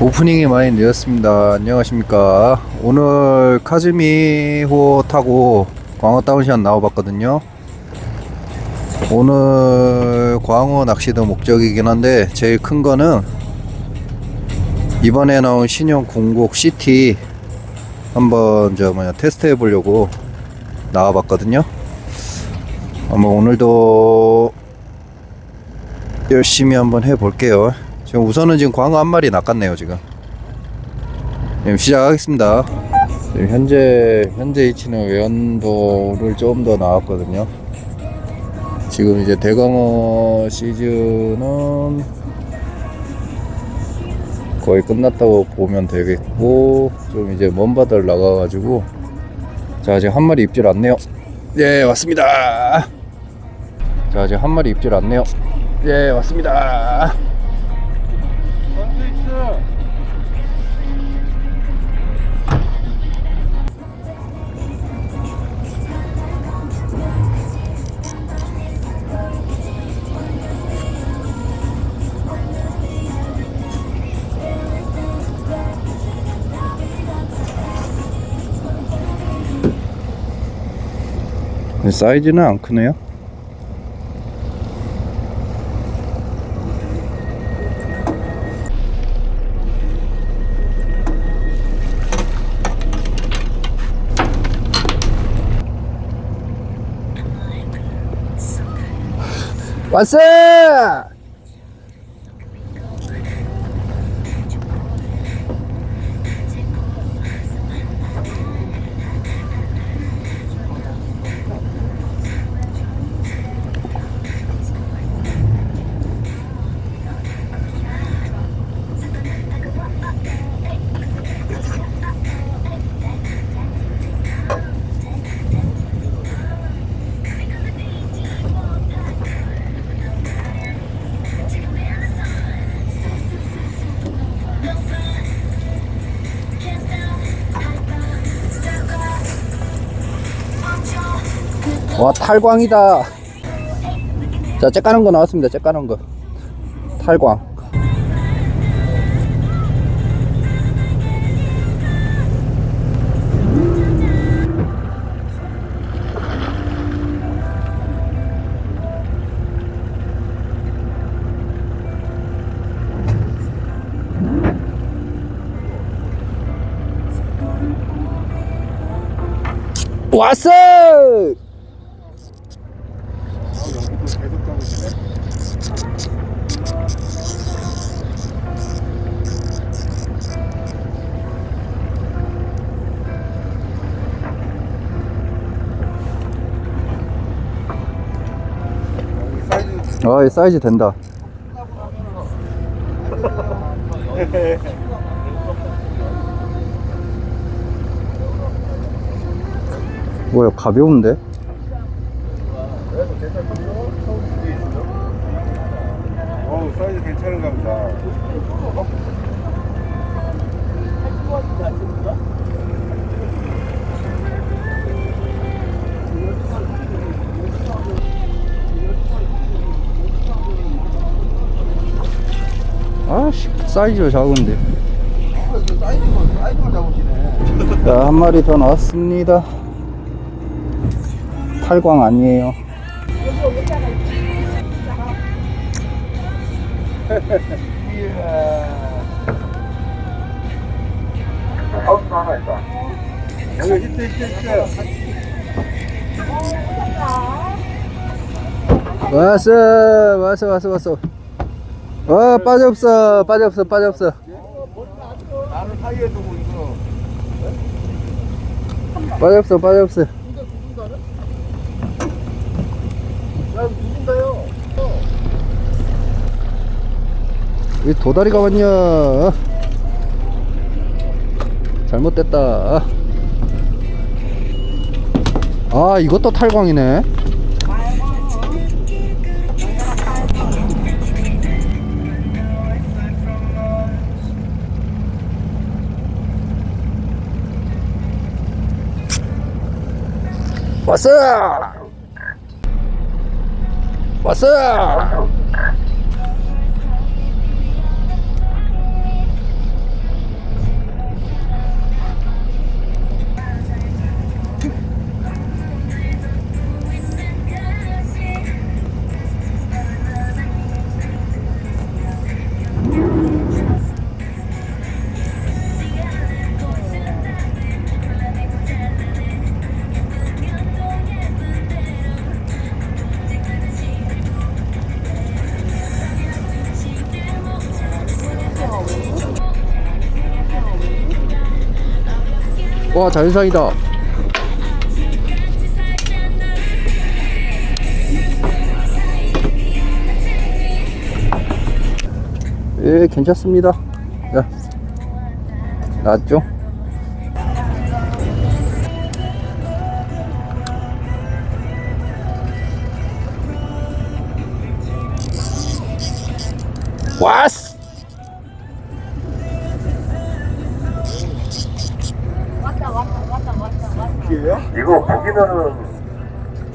오프닝이 많이 늦었습니다. 안녕하십니까. 오늘 카즈미호 타고 광어 다운샷 나와봤거든요. 오늘 광어 낚시도 목적이긴 한데 제일 큰 거는 이번에 나온 신형 공곡 CT 한번 저 뭐냐 테스트 해보려고 나와봤거든요. 한번 오늘도 열심히 한번 해볼게요. 지금 우선은 지금 광어 한 마리 낚았네요 지금. 지금 시작하겠습니다. 지금 현재 현재 위치는 외연도를 좀 더 나왔거든요. 지금 이제 대광어 시즌은 거의 끝났다고 보면 되겠고 좀 이제 먼 바다를 나가가지고 자 지금 한 마리 입질 않네요. 예 왔습니다. 자 지금 한 마리 입질 않네요. 예 왔습니다. 사이즈는 안 크네요. 왔어! 와 탈광이다. 자 째까는 거 나왔습니다 째까는 거. 탈광. 왔어 아, 이 사이즈 된다. 뭐야, 가벼운데? 어우 사이즈 괜찮은가 보다 사이즈가 작은데. 사이즈만 사이즈만 잡으시네 자, 한 마리 더 나왔습니다. 탈광 아니에요. 왔어, 왔어, 왔어, 왔어. 어, 빠져없어, 빠져없어, 빠져없어. 나를 사이에 두고 있어 빠져없어, 빠져없어. 이 도다리가 왔냐? 잘못됐다. 아, 이것도 탈광이네. 왔어! 왔어! 와 자연상이다. 예 괜찮습니다. 야 나왔죠? 왔다 왔다 이거 고기면은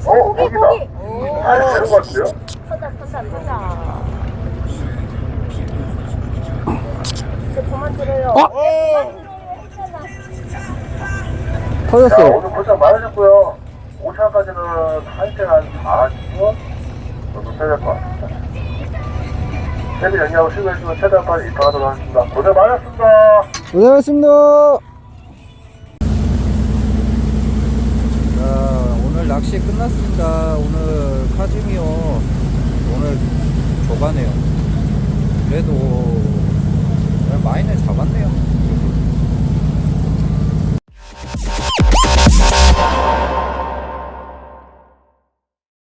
어 고기 고기다. 고기. 오아 되는 것 같아요? 터다 터다 터다. 그만 들어요. 어? 자 터졌어 오늘 고생 많으셨고요. 오차까지는 한 시간 한 40분 정도 되될 것 같습니다. 세비 연기하고 수고해주시면 최대한까지 입항하도록 하겠습니다. 고생 많으셨습니다. 고생하셨습니다 낚시 끝났습니다. 오늘 카즈미오 오늘 조가네요. 그래도 많이는 잡았네요